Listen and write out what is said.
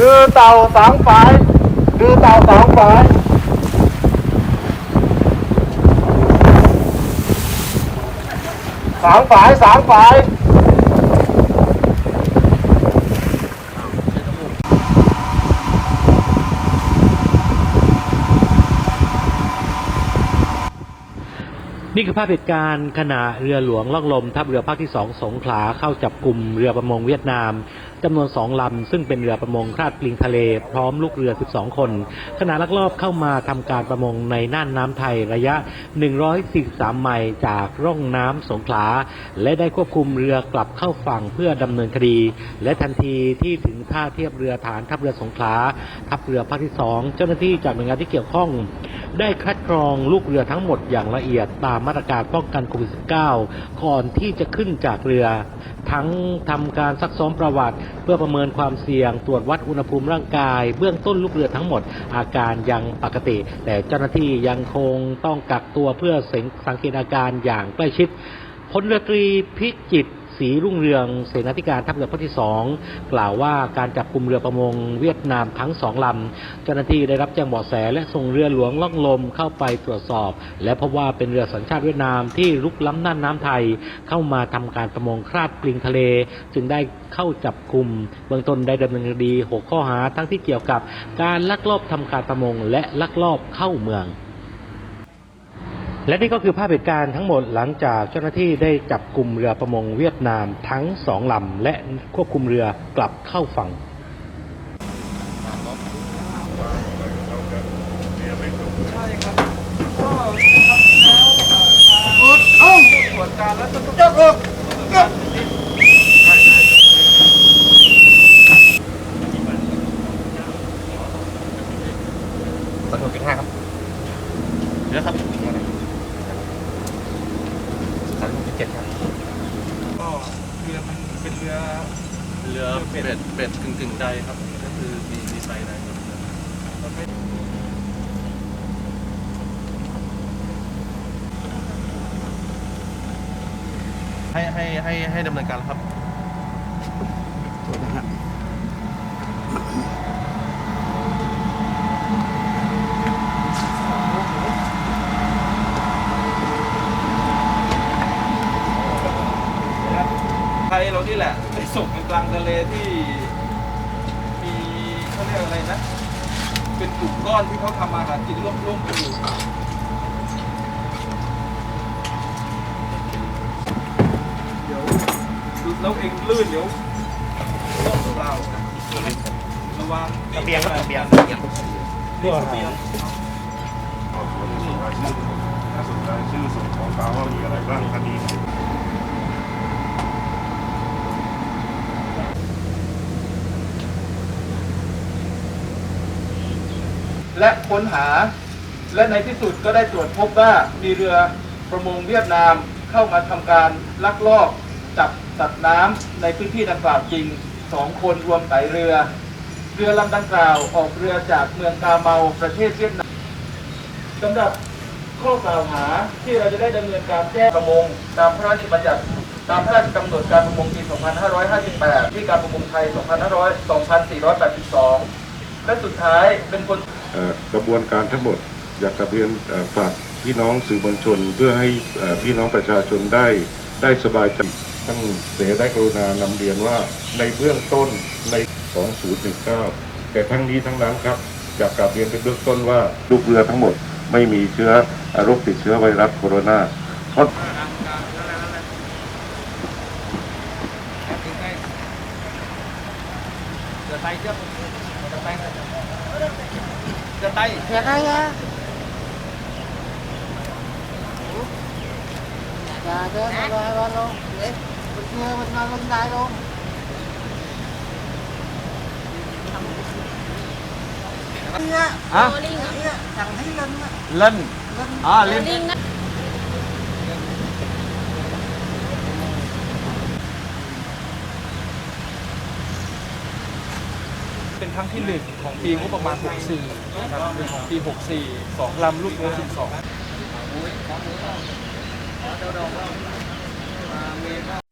ดือเต่าสางฝายดือเต่าสางฝายสางฝายสางฝายนี่คือภาพเหตุการณ์ขณะเรือหลวงล่องลมทัพเรือภาคที่สองสงขลาเข้าจับกลุ่มเรือประมงเวียดนาม จำนวนสองลำซึ่งเป็นเรือประมงคลาดปลิงทะเล พร้อมลูกเรือ 12 คนขณะลักลอบเข้ามาทำการประมงในน่านน้ำไทยระยะ 143 ไมล์จากร่องน้ำสงขลา และได้ควบคุมเรือกลับเข้าฝั่งเพื่อดำเนินคดี และทันทีที่ถึงท่าเทียบเรือฐานทัพเรือสงขลาทัพเรือภาคที่สองเจ้าหน้าที่จากหน่วยงานที่เกี่ยวข้อง ได้คัดกรองลูกเรือทั้งหมดอย่างละเอียดตามมาตรการป้องกันโควิด -19 ก่อนที่จะขึ้นจากเรือทั้งทำการซักซ้อมประวัติ เพื่อประเมินความเสี่ยง ตรวจวัดอุณหภูมิร่างกาย เบื้องต้นลูกเรือทั้งหมด อาการยังปกติ แต่เจ้าหน้าที่ยังคงต้องกักตัวเพื่อสังเกตอาการอย่างใกล้ชิดพลเรือตรีพิจิตร ศรีรุ่งเรืองเสนาธิการทัพเรือภาคที่สองกล่าวว่าการจับกลุ่มเรือประมงเวียดนามทั้งสองลำเจ้าหน้าที่ได้รับแจ้งเบาะแสและส่งเรือหลวงล่องลมเข้าไปตรวจสอบ และพบว่าเป็นเรือสัญชาติเวียดนามที่ลุกล้ำน่านน้ำไทย เข้ามาทำการประมงคราดปลิงทะเล จึงได้เข้าจับกลุ่มเบื้องต้นได้ดำเนินคดีหกข้อหาทั้งที่เกี่ยวกับ การลักลอบทำการประมงและลักลอบเข้าเมือง และนี่ก็คือภาพเหตุการณ์ทั้งหมดหลังจากเจ้าหน้าที่ได้จับกลุ่มเรือประมงเวียดนามทั้งสองลำและควบคุมเรือกลับเข้าฝั่งส 7ครับก็เรือมันเป็นเรือเรือเป็ดเป็ดกึ่งกึ่งใดครับ ก็คือมีมีไซน์ใดรให้ให้ให้ให้ดำเนินการครับ เรานี่แหละไปส่งในกลางทะเลที่ มีเขาเรียกอะไรนะ เป็นกลุ่มก้อนที่เขาทำอาหากินร่วมๆกันอยู่เดี๋ยวแล้วเองลื่นเดี๋ยวต้องเราระวังกระเบียงครับกระเบียงนี่กระเบียงน่าสนใจชื่อส่วนของเขาว่ามีอะไรบ้างคดี และค้นหา และในที่สุดก็ได้ตรวจพบว่ามีเรือประมงเวียดนามเข้ามาทำการลักลอบจับสัตว์น้ำในพื้นที่ดังกล่าวจริงสองคนรวมไตเรือ เรือลำดังกล่าวออกเรือจากเมืองกาเมาประเทศเวียดนามสำหรับข้อกล่าวหาที่เราจะได้ดำเนินการแจ้งประมง ตามพระราชบัญญัติตามพระราชกำหนดการประมงปี 2558 ที่การประมงไทย 2500 2482 และสุดท้ายเป็นคนกระบวนการทั้งหมดอยากกลับเรียนฝากพี่น้องสื่อมวลชน เพื่อให้พี่น้องประชาชนได้ได้สบายใจท่านเสได้กรุณานำเรียนว่าในเบื้องต้นใน 2019 แต่ทั้งนี้ทั้งนั้นครับอยากกลับเรียนเป็นเบื้องต้นว่าลูกเรือทั้งหมดไม่มีเชื้อโรคติดเชื้อไวรัสโคโรนาเพราะ rửa tay trước. Rửa tay. Rửa tay. Rửa tay nha. Dạ chứ hai con luôn mình chưa mình ngon lên tay luôn. Hả? Linh Linh Linh à, Linh เป็นครั้งที่หนึ่งของปีงบประมาณ 64 นะครับเป็นของปี 64 2ลำลูกเรือ 12